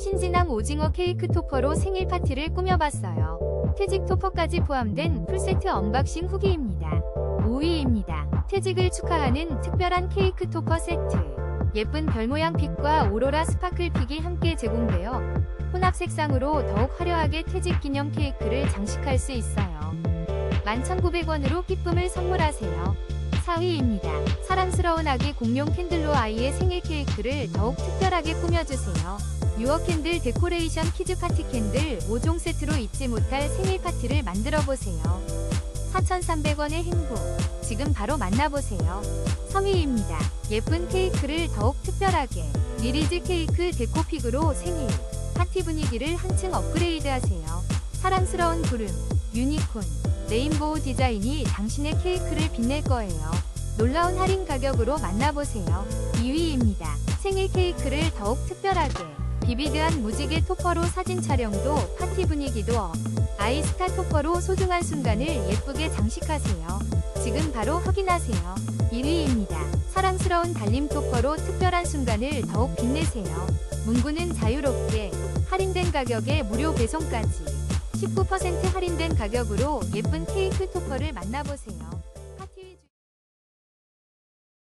신진항 오징어 케이크 토퍼로 생일 파티를 꾸며봤어요. 퇴직 토퍼까지 포함된 풀세트 언박싱 후기입니다. 5위입니다. 퇴직을 축하하는 특별한 케이크 토퍼 세트. 예쁜 별 모양 픽과 오로라 스파클 픽이 함께 제공되어 혼합 색상으로 더욱 화려하게 퇴직 기념 케이크를 장식할 수 있어요. 11,900원으로 기쁨을 선물하세요. 4위입니다. 사랑스러운 아기 공룡 캔들로 아이의 생일 케이크를 더욱 특별하게 꾸며주세요. 유어 캔들 데코레이션 키즈 파티 캔들 5종 세트로 잊지 못할 생일 파티를 만들어 보세요. 4,300원의 행복. 지금 바로 만나보세요. 3위입니다. 예쁜 케이크를 더욱 특별하게. 미리즈 케이크 데코픽으로 생일, 파티 분위기를 한층 업그레이드 하세요. 사랑스러운 구름, 유니콘, 레인보우 디자인이 당신의 케이크를 빛낼 거예요. 놀라운 할인 가격으로 만나보세요. 2위입니다. 생일 케이크를 더욱 특별하게. 비비드한 무지개 토퍼로 사진 촬영도 파티 분위기도 업. 아이스타 토퍼로 소중한 순간을 예쁘게 장식하세요. 지금 바로 확인하세요. 1위입니다. 사랑스러운 달림 토퍼로 특별한 순간을 더욱 빛내세요. 문구는 자유롭게 할인된 가격에 무료 배송까지 19% 할인된 가격으로 예쁜 케이크 토퍼를 만나보세요.